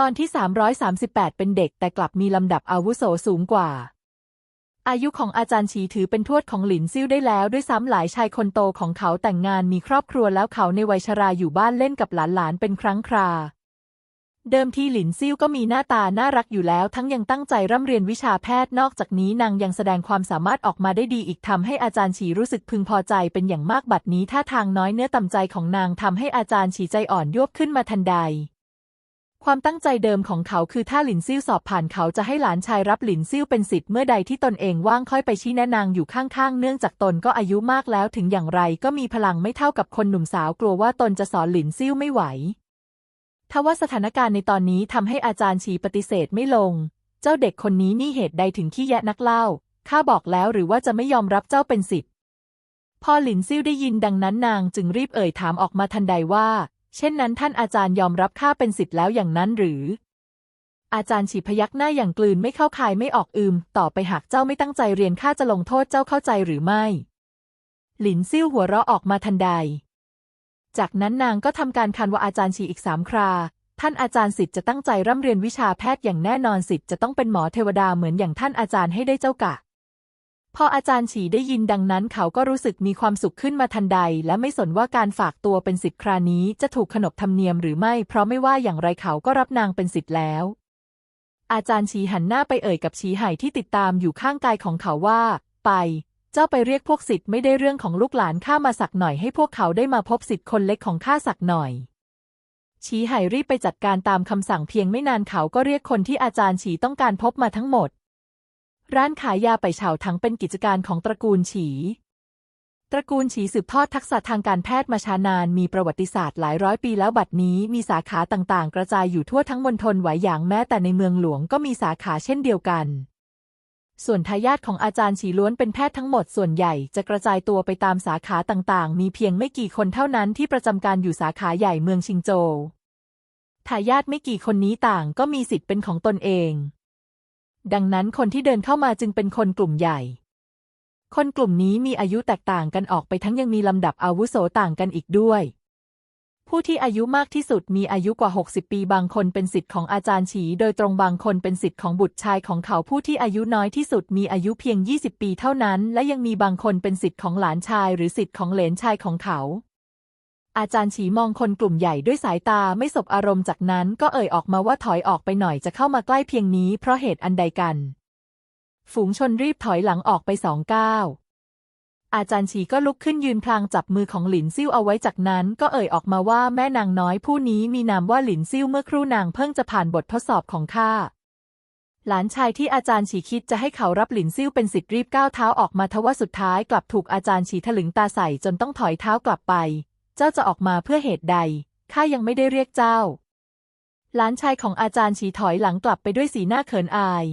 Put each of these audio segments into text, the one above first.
ตอนที่ 338 เป็นเด็กแต่กลับมีลำดับอาวุโสสูงกว่า อายุของอาจารย์ฉีถือเป็นทวดของหลินซิ่วได้แล้วด้วยซ้ำหลายชายคนโตของเขาแต่งงานมีครอบครัวแล้วเขาในวัยชราอยู่บ้านเล่นกับหลานๆเป็นครั้งครา เดิมทีหลินซิ่วก็มีหน้าตาน่ารักอยู่แล้วทั้งยังตั้งใจร่ำเรียนวิชาแพทย์นอกจากนี้นางยังแสดงความสามารถออกมาได้ดีอีกทำให้อาจารย์ฉีรู้สึกพึงพอใจเป็นอย่างมากบัดนี้ท่าทางน้อยเนื้อต่ำใจของนางทำให้อาจารย์ฉีใจอ่อนยวบขึ้นมาทันใด ความตั้งใจเดิมของเขาคือถ้าหลินซิ่วสอบผ่านเขาจะให้หลานชายรับหลินซิ่วเป็นสิทธิ์เมื่อใดที่ตนเองว่างค่อยไปชี้แนะนางอยู่ข้างๆ เนื่องจากตนก็อายุมากแล้วถึงอย่างไรก็มีพลังไม่เท่ากับคนหนุ่มสาวกลัวว่าตนจะสอนหลินซิ่วไม่ไหวทว่าสถานการณ์ในตอนนี้ทำให้อาจารย์ฉีปฏิเสธไม่ลง เจ้าเด็กคนนี้นี่เหตุใดถึงขี้แยะนักเล่า ข้าบอกแล้วหรือว่าจะไม่ยอมรับเจ้าเป็นสิทธิ์พอหลินซิ่วได้ยินดังนั้นนางจึงรีบเอ่ยถามออกมาทันใดว่า เช่นนั้นท่านอาจารย์ยอมรับข้าเป็นสิทธิ์แล้วอย่างนั้นหรือ อาจารย์ฉีพยักหน้าอย่างกลืนไม่เข้าคายไม่ออกอืม ต่อไปหากเจ้าไม่ตั้งใจเรียนข้าจะลงโทษเจ้าเข้าใจหรือไม่ หลินซิ่วหัวเราะออกมาทันใด จากนั้นนางก็ทำการคันว่าอาจารย์ฉีอีกสามครา ท่านอาจารย์สิทธิ์จะตั้งใจร่ำเรียนวิชาแพทย์อย่างแน่นอนสิทธิ์จะต้องเป็นหมอเทวดาเหมือนอย่างท่านอาจารย์ให้ได้เจ้ากะ พออาจารย์ฉีได้ยินดังนั้นเขาก็รู้สึกมีความสุขขึ้นมาทันใด และไม่สนว่าการฝากตัวเป็นสิทธิ์ครานี้จะถูกขนบธรรมเนียมหรือไม่เพราะไม่ว่าอย่างไรเขาก็รับนางเป็นสิทธิ์แล้ว อาจารย์ฉีหันหน้าไปเอ่ยกับฉีไห่ที่ติดตามอยู่ข้างกายของเขาว่า ไป เจ้าไปเรียกพวกสิทธิ์ไม่ได้เรื่องของลูกหลานข้ามาสักหน่อยให้พวกเขาได้มาพบสิทธิ์คนเล็กของข้าสักหน่อยฉีไห่รีบไปจัดการตามคำสั่งเพียงไม่นานเขาก็เรียกคนที่อาจารย์ฉีต้องการพบมาทั้งหมด ร้านขายยาไปเฉาทั้งเป็นกิจการของตระกูลฉีตระกูลฉีสืบทอดทักษะทางการแพทย์มาช้านาน มีประวัติศาสตร์หลายร้อยปีแล้วบัดนี้มีสาขาต่างๆ กระจายอยู่ทั่วทั้งมณฑลไหวหยางแม้แต่ในเมืองหลวงก็มีสาขาเช่นเดียวกัน ส่วนทายาทของอาจารย์ฉีล้วนเป็นแพทย์ทั้งหมดส่วนใหญ่จะกระจายตัวไปตามสาขาต่างๆ มีเพียงไม่กี่คนเท่านั้นที่ประจำการอยู่สาขาใหญ่เมืองชิงโจวทายาทไม่กี่คนนี้ต่างก็มีสิทธิ์เป็นของตนเอง ดังนั้นคนที่เดินเข้ามาจึงเป็นคนกลุ่มใหญ่ คนกลุ่มนี้มีอายุแตกต่างกันออกไปทั้งยังมีลำดับอาวุโสต่างกันอีกด้วย ผู้ที่อายุมากที่สุดมีอายุกว่า 60 ปีบางคนเป็นสิทธิ์ของอาจารย์ฉี โดยตรงบางคนเป็นสิทธิ์ของบุตรชายของเขาผู้ที่อายุน้อยที่สุดมีอายุเพียง 20 ปีเท่านั้น และยังมีบางคนเป็นสิทธิ์ของหลานชาย หรือสิทธิ์ของเหลนชายของเขา อาจารย์ฉีมองคนกลุ่มใหญ่ด้วยสายตาไม่สบอารมณ์จากนั้นก็เอ่ยออกมาว่าถอยออกไปหน่อยจะเข้ามาใกล้เพียงนี้เพราะเหตุอันใดกัน ฝูงชนรีบถอยหลังออกไปสองก้าวอาจารย์ฉีก็ลุกขึ้นยืนพลางจับมือของหลินซิ่วเอาไว้จากนั้นก็เอ่ยออกมาว่าแม่นางน้อยผู้นี้มีนามว่าหลินซิ่วเมื่อครู่นางเพิ่งจะผ่านบททดสอบของข้าหลานชายที่อาจารย์ฉีคิดจะให้เขารับหลินซิ่วเป็นสิทธิ์รีบก้าวเท้าออกมาทว่าสุดท้ายกลับถูกอาจารย์ฉีถลึงตาใส่จนต้องถอยเท้ากลับไป เจ้าจะออกมาเพื่อเหตุใด ข้ายังไม่ได้เรียกเจ้า หลานชายของอาจารย์ฉีถอยหลังกลับไปด้วยสีหน้าเขินอาย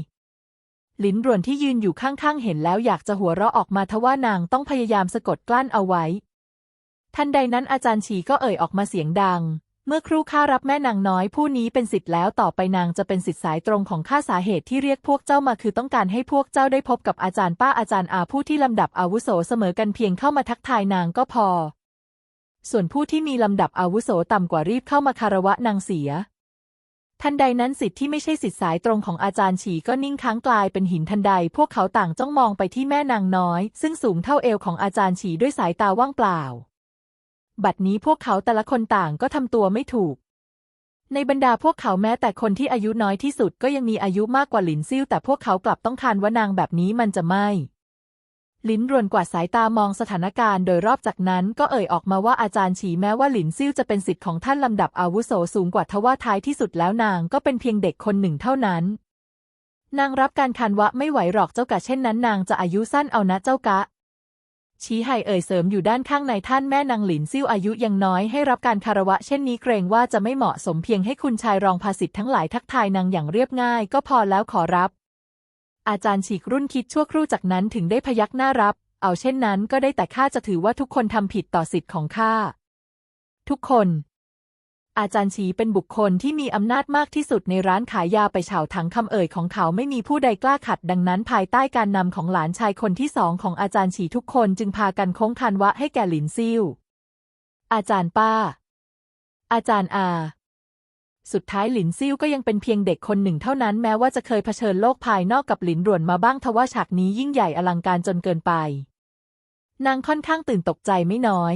หลินรวนที่ยืนอยู่ข้างๆ เห็นแล้วอยากจะหัวเราะออกมาทว่านางต้องพยายามสะกดกลั้นเอาไว้ ทันใดนั้นอาจารย์ฉีก็เอ่ยออกมาเสียงดัง เมื่อครู่ข้ารับแม่นางน้อยผู้นี้เป็นสิทธิ์แล้วต่อไปนางจะเป็นสิทธิ์สายตรงของข้าสาเหตุที่เรียกพวกเจ้ามาคือต้องการให้พวกเจ้าได้พบกับอาจารย์ป้าอาจารย์อาผู้ที่ลำดับอาวุโสเสมอกันเพียงเข้ามาทักทายนางก็พอ ส่วนผู้ที่มีลำดับอาวุโสต่ำกว่ารีบเข้ามาคารวะนางเสีย ทันใดนั้นสิทธิ์ที่ไม่ใช่สิทธิ์สายตรงของอาจารย์ฉีก็นิ่งค้างกลายเป็นหินทันใด พวกเขาต่างจ้องมองไปที่แม่นางน้อย ซึ่งสูงเท่าเอวของอาจารย์ฉีด้วยสายตาว่างเปล่า บัดนี้พวกเขาแต่ละคนต่างก็ทำตัวไม่ถูก ในบรรดาพวกเขาแม้แต่คนที่อายุน้อยที่สุดก็ยังมีอายุมากกว่าหลินซิ่วแต่พวกเขากลับต้องคานว่านางแบบนี้มันจะไม่ ลิ้นรวนกว่าสายตามองสถานการณ์โดยรอบจากนั้นก็เอ่ยออกมาว่าอาจารย์ฉีแม้ว่าหลินซิ่วจะเป็นสิทธิ์ของท่านลำดับอาวุโสสูงกว่าทว่าท้ายที่สุดแล้วนางก็เป็นเพียงเด็กคนหนึ่งเท่านั้น นางรับการคันวะไม่ไหวหรอกเจ้ากะเช่นนั้นนางจะอายุสั้นเอานะเจ้ากะชี้ไห่เอ่ยเสริมอยู่ด้านข้างในท่านแม่นางหลินซิ่วอายุยังน้อยให้รับการคารวะเช่นนี้เกรงว่าจะไม่เหมาะสมเพียงให้คุณชายรองภาสิทธ์ทั้งหลายทักทายนางอย่างเรียบง่าย ก็พอแล้วขอรับ อาจารย์ฉีกรุ่นคิดชั่วครู่จากนั้นถึงได้พยักหน้ารับ เอาเช่นนั้นก็ได้แต่ข้าจะถือว่าทุกคนทำผิดต่อสิทธิ์ของข้า ทุกคน อาจารย์ฉีเป็นบุคคลที่มีอำนาจมากที่สุดในร้านขายยาไปเฉาถังคำเอ่ยของเขาไม่มีผู้ใดกล้าขัด ดังนั้นภายใต้การนำของหลานชายคนที่สองของอาจารย์ฉีทุกคนจึงพากันโค้งคันวะให้แก่หลินซิ่วอาจารย์ป้า อาจารย์อา สุดท้ายหลินซิ่วก็ยังเป็นเพียงเด็กคนหนึ่งเท่านั้นแม้ว่าจะเคยเผชิญโลกภายนอกกับหลินรวนมาบ้างทว่าฉากนี้ยิ่งใหญ่อลังการจนเกินไป นางค่อนข้างตื่นตกใจไม่น้อย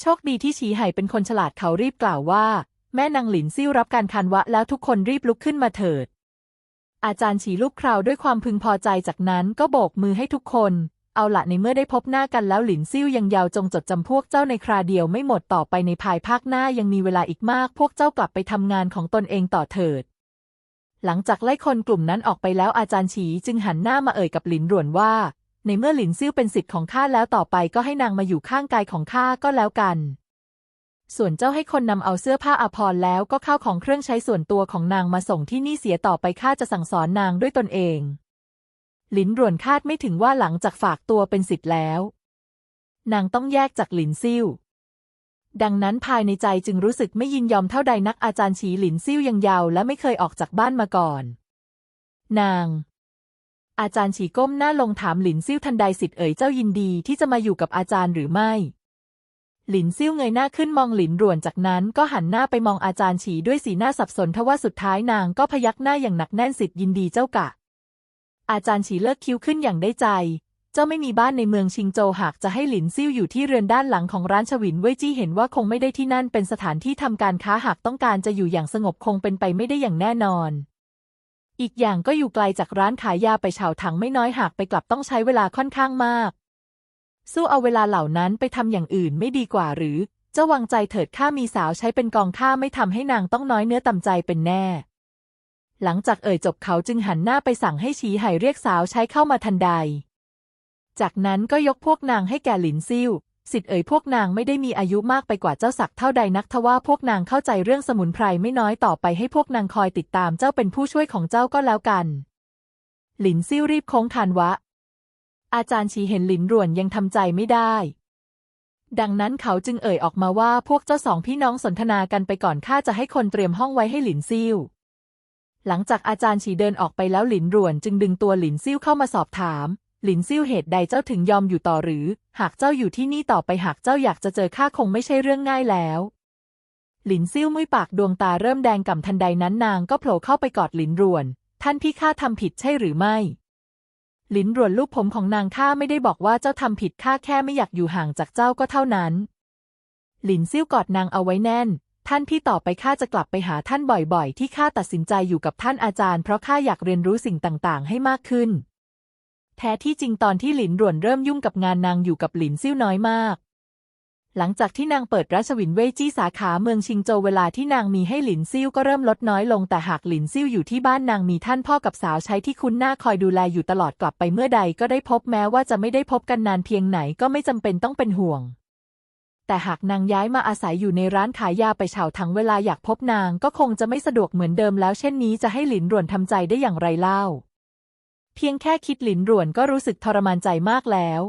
โชคดีที่ฉีไห่เป็นคนฉลาดเขารีบกล่าวว่า แม่นางหลินซิ่วรับการคันวะแล้วทุกคนรีบลุกขึ้นมาเถิด อาจารย์ฉีลูกคราวด้วยความพึงพอใจจากนั้นก็โบกมือให้ทุกคน เอาละในเมื่อได้พบหน้ากันแล้วหลินซิ่วยังยาวจงจดจำพวกเจ้าในคราเดียวไม่หมดต่อไปในภายภาคหน้ายังมีเวลาอีกมาก พวกเจ้ากลับไปทำงานของตนเองต่อเถิด หลังจากไล่คนกลุ่มนั้นออกไปแล้วอาจารย์ฉีจึงหันหน้ามาเอ่ยกับหลินหรวนว่า ในเมื่อหลินซิ่วเป็นสิทธิ์ของข้าแล้วต่อไปก็ให้นางมาอยู่ข้างกายของข้าก็แล้วกัน ส่วนเจ้าให้คนนำเอาเสื้อผ้าอาภรณ์แล้วก็ข้าวของเครื่องใช้ส่วนตัวของนางมาส่งที่นี่เสียต่อไปข้าจะสั่งสอนนางด้วยตนเอง หลินรวนคาดไม่ถึงว่าหลังจากฝากตัวเป็นสิทธิ์แล้ว นางต้องแยกจากหลินซิ่วดังนั้นภายในใจจึงรู้สึกไม่ยินยอมเท่าใดนักอาจารย์ฉีหลินซิ่วยังยาวและไม่เคยออกจากบ้านมาก่อน นาง อาจารย์ฉีก้มหน้าลงถามหลินซิ่วทันใดสิทธิ์เอ๋ยเจ้ายินดีที่จะมาอยู่กับอาจารย์หรือไม่ หลินซิ่วเงยหน้าขึ้นมองหลินรวนจากนั้นก็หันหน้าไปมองอาจารย์ฉีด้วยสีหน้าสับสนทว่าสุดท้ายนางก็พยักหน้าอย่างหนักแน่นสิทธิ์ยินดีเจ้ากะ อาจารย์ฉีเลิกคิ้วขึ้นอย่างได้ใจ เจ้าไม่มีบ้านในเมืองชิงโจหากจะให้หลินซิ่วอยู่ที่เรือนด้านหลังของร้านฉวินเว่ยจี้เห็นว่าคงไม่ได้ที่นั่นเป็นสถานที่ทำการค้าหากต้องการจะอยู่อย่างสงบคงเป็นไปไม่ได้อย่างแน่นอน อีกอย่างก็อยู่ไกลจากร้านขายยาไปเฉาถังไม่น้อยหากไปกลับต้องใช้เวลาค่อนข้างมาก สู้เอาเวลาเหล่านั้นไปทำอย่างอื่นไม่ดีกว่าหรือ เจ้าวางใจเถิดข้ามีสาวใช้เป็นกองข้าไม่ทำให้นางต้องน้อยเนื้อต่ำใจเป็นแน่ หลังจากเอ่ยจบเขาจึงหันหน้าไปสั่งให้ฉีไห่เรียกสาวใช้เข้ามาทันใด จากนั้นก็ยกพวกนางให้แก่หลินซิ่วสิทธิ์เอ่ยพวกนางไม่ได้มีอายุมากไปกว่าเจ้าศักดิ์เท่าใดนักทว่าพวกนางเข้าใจเรื่องสมุนไพรไม่น้อยต่อไปให้พวกนางคอยติดตามเจ้าเป็นผู้ช่วยของเจ้าก็แล้วกัน หลินซิ่วรีบโค้งคานวะ อาจารย์ฉีเห็นหลินหรวนยังทำใจไม่ได้ ดังนั้นเขาจึงเอ่ยออกมาว่าพวกเจ้าสองพี่น้องสนทนากันไปก่อนข้าจะให้คนเตรียมห้องไว้ให้หลินซิ่ว หลังจากอาจารย์ฉีเดินออกไปแล้วหลินหรวนจึงดึงตัวหลินซิ่วเข้ามาสอบถาม หลินซิ่วเหตุใดเจ้าถึงยอมอยู่ต่อหรือ หากเจ้าอยู่ที่นี่ต่อไปหากเจ้าอยากจะเจอข้าคงไม่ใช่เรื่องง่ายแล้ว หลินซิ่วมุ้ยปากดวงตาเริ่มแดงก่ำทันใดนั้นนางก็โผล่เข้าไปกอดหลินหรวน ท่านพี่ข้าทำผิดใช่หรือไม่ หลินหรวนลูกผมของนางข้าไม่ได้บอกว่าเจ้าทำผิดข้าแค่ไม่อยากอยู่ห่างจากเจ้าก็เท่านั้น หลินซิ่วกอดนางเอาไว้แน่น ท่านพี่ต่อไปข้าจะกลับไปหาท่านบ่อยๆ ที่ข้าตัดสินใจอยู่กับท่านอาจารย์เพราะข้าอยากเรียนรู้สิ่งต่างๆ ให้มากขึ้น แท้ที่จริงตอนที่หลินหรวนเริ่มยุ่งกับงานนางอยู่กับหลินซิ่วน้อยมาก หลังจากที่นางเปิดราชวินเวจี้สาขาเมืองชิงโจวเวลาที่นางมีให้หลินซิ่วก็เริ่มลดน้อยลงแต่หากหลินซิ่วอยู่ที่บ้านนางมีท่านพ่อกับสาวใช้ที่คุ้นหน้าคอยดูแลอยู่ตลอดกลับไปเมื่อใดก็ได้พบแม้ว่าจะไม่ได้พบกันนานเพียงไหนก็ไม่จำเป็นต้องเป็นห่วง แต่หากนางย้ายมาอาศัยอยู่ในร้านขายยาไปเฉาทั้งเวลาอยากพบนางก็คงจะไม่สะดวกเหมือนเดิมแล้วเช่นนี้จะให้หลินหรวนทำใจได้อย่างไรเล่า เพียงแค่คิดหลินหรวนก็รู้สึกทรมานใจมากแล้ว